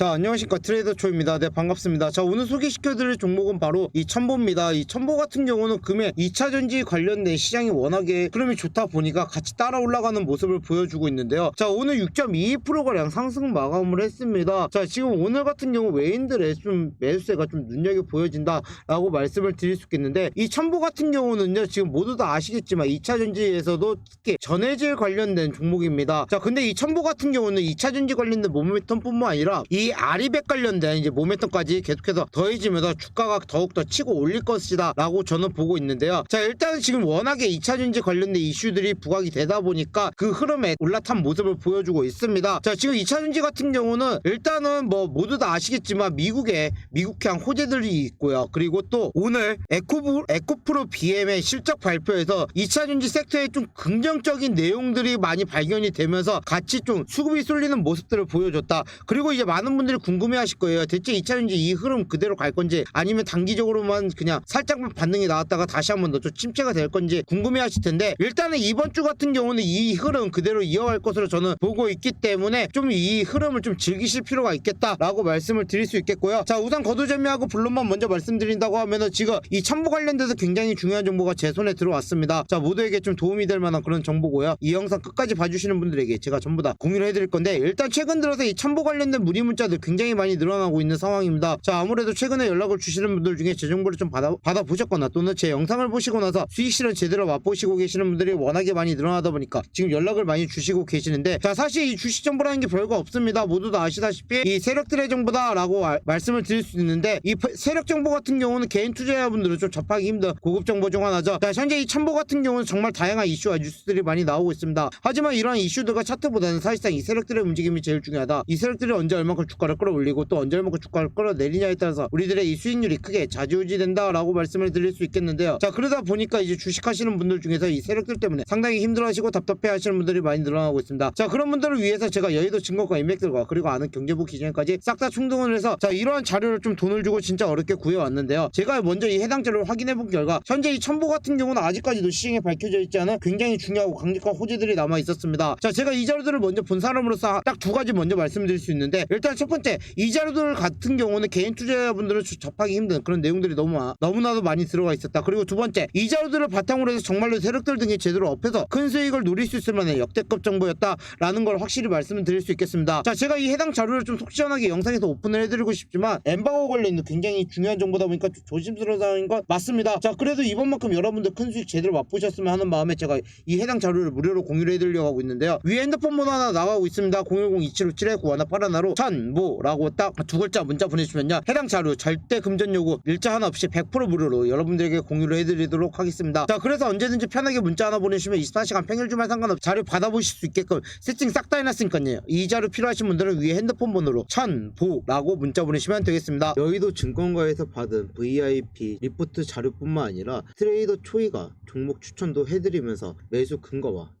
자 안녕하십니까. 트레이더 초입니다. 네 반갑습니다. 자 오늘 소개시켜드릴 종목은 바로 이 첨보입니다. 이 첨보 같은 경우는 금액 2차전지 관련된 시장이 워낙에 흐름이 좋다 보니까 같이 따라 올라가는 모습을 보여주고 있는데요. 자 오늘 6.22%가량 상승 마감을 했습니다. 자 지금 오늘 같은 경우 외인들의 좀 매수세가 좀 눈여겨 보여진다 라고 말씀을 드릴 수 있겠는데 이 첨보 같은 경우는요 지금 모두 다 아시겠지만 2차전지에서도 특히 전해질 관련된 종목입니다. 자 근데 이 첨보 같은 경우는 2차전지 관련된 모멘텀 뿐만 아니라 이 아리백 관련된 이제 모멘텀까지 계속해서 더해지면서 주가가 더욱더 치고 올릴 것이다 라고 저는 보고 있는데요. 자 일단은 지금 워낙에 2차전지 관련된 이슈들이 부각이 되다 보니까 그 흐름에 올라탄 모습을 보여주고 있습니다. 자 지금 2차전지 같은 경우는 일단은 뭐 모두 다 아시겠지만 미국에 미국향 호재들이 있고요. 그리고 또 오늘 에코부, 에코프로 BM의 실적 발표에서 2차전지 섹터에 좀 긍정적인 내용들이 많이 발견이 되면서 같이 좀 수급이 쏠리는 모습들을 보여줬다. 그리고 이제 많은 분들이 궁금해 하실 거예요. 대체 2차전지 이 흐름 그대로 갈 건지 아니면 단기적으로만 그냥 살짝만 반등이 나왔다가 다시 한번 더 좀 침체가 될 건지 궁금해 하실 텐데 일단은 이번 주 같은 경우는 이 흐름 그대로 이어갈 것으로 저는 보고 있기 때문에 좀 이 흐름을 좀 즐기실 필요가 있겠다라고 말씀을 드릴 수 있겠고요. 자 우선 거두절미하고 블론만 먼저 말씀드린다고 하면은 지금 이 첨보 관련돼서 굉장히 중요한 정보가 제 손에 들어왔습니다. 자 모두에게 좀 도움이 될 만한 그런 정보고요. 이 영상 끝까지 봐주시는 분들에게 제가 전부 다 공유를 해드릴 건데 일단 최근 들어서 이 첨보 관련된 문의 문자 들 굉장히 많이 늘어나고 있는 상황입니다. 자 아무래도 최근에 연락을 주시는 분들 중에 제 정보를 좀 받아, 받아보셨거나 또는 제 영상을 보시고 나서 수익 실현 제대로 맛보시고 계시는 분들이 워낙에 많이 늘어나다 보니까 지금 연락을 많이 주시고 계시는데 자 사실 이 주식 정보라는 게 별거 없습니다. 모두 다 아시다시피 이 세력들의 정보다 라고 알- 말씀을 드릴 수 있는데 이 페- 세력 정보 같은 경우는 개인 투자자분들은 좀 접하기 힘든 고급 정보 중 하나죠. 자 현재 이 첨보 같은 경우는 정말 다양한 이슈와 뉴스들이 많이 나오고 있습니다. 하지만 이러한 이슈들과 차트보다는 사실상 이 세력들의 움직임이 제일 중요하다. 이 세력들이 언제 얼마큼 주가를 끌어올리고 또 언제 얼마큼 주가를 끌어내리냐에 따라서 우리들의 이 수익률이 크게 좌지우지 된다라고 말씀을 드릴 수 있겠는데요. 자 그러다 보니까 이제 주식하시는 분들 중에서 이 세력들 때문에 상당히 힘들어하시고 답답해 하시는 분들이 많이 늘어나고 있습니다. 자 그런 분들을 위해서 제가 여의도 증거과 인맥들과 그리고 아는 경제부 기준까지 싹 다 충동을 해서 자 이러한 자료를 좀 돈을 주고 진짜 어렵게 구해왔는데요. 제가 먼저 이 해당 자료를 확인해 본 결과 현재 이 첨보 같은 경우는 아직까지도 시중에 밝혀져 있지 않은 굉장히 중요하고 강력한 호재들이 남아 있었습니다. 자 제가 이 자료들을 먼저 본 사람으로서 딱 두 가지 먼저 말씀드릴 수 있는데 일단 첫 번째 이 자료들 같은 경우는 개인 투자자분들은 주- 접하기 힘든 그런 내용들이 너무 많- 너무나도 많이 들어가 있었다. 그리고 두 번째 이 자료들을 바탕으로 해서 정말로 세력들 등이 제대로 업해서 큰 수익을 누릴 수 있을 만한 역대급 정보였다라는 걸 확실히 말씀을 드릴 수 있겠습니다. 자 제가 이 해당 자료를 좀 속 시원하게 영상에서 오픈을 해드리고 싶지만 엠바고 관련된 굉장히 중요한 정보다 보니까 좀 조심스러운 건 맞습니다. 자 그래도 이번만큼 여러분들 큰 수익 제대로 맛보셨으면 하는 마음에 제가 이 해당 자료를 무료로 공유를 해드리려고 하고 있는데요. 위에 핸드폰 번호 하나 나가고 있습니다. 010-2757-9181로 천모라고 딱 두 글자 문자 보내주시면요. 해당 자료 절대 금전 요구 일자 하나 없이 100% 무료로 여러분들에게 공유를 해드리도록 하겠습니다. 자 그래서 언제든지 편하게 문자 하나 보내시면 24시간 평일 주말 상관없이 자료 받아보실 수 있게끔 세팅 싹 다 해놨으니까요. 이 자료 필요하신 분들은 위에 핸드폰 번호로 천보라고 문자 보내시면 되겠습니다. 여의도 증권가에서 받은 VIP 리포트 자료뿐만 아니라 트레이더 초이가 종목 추천도 해드리면서 매수 근거와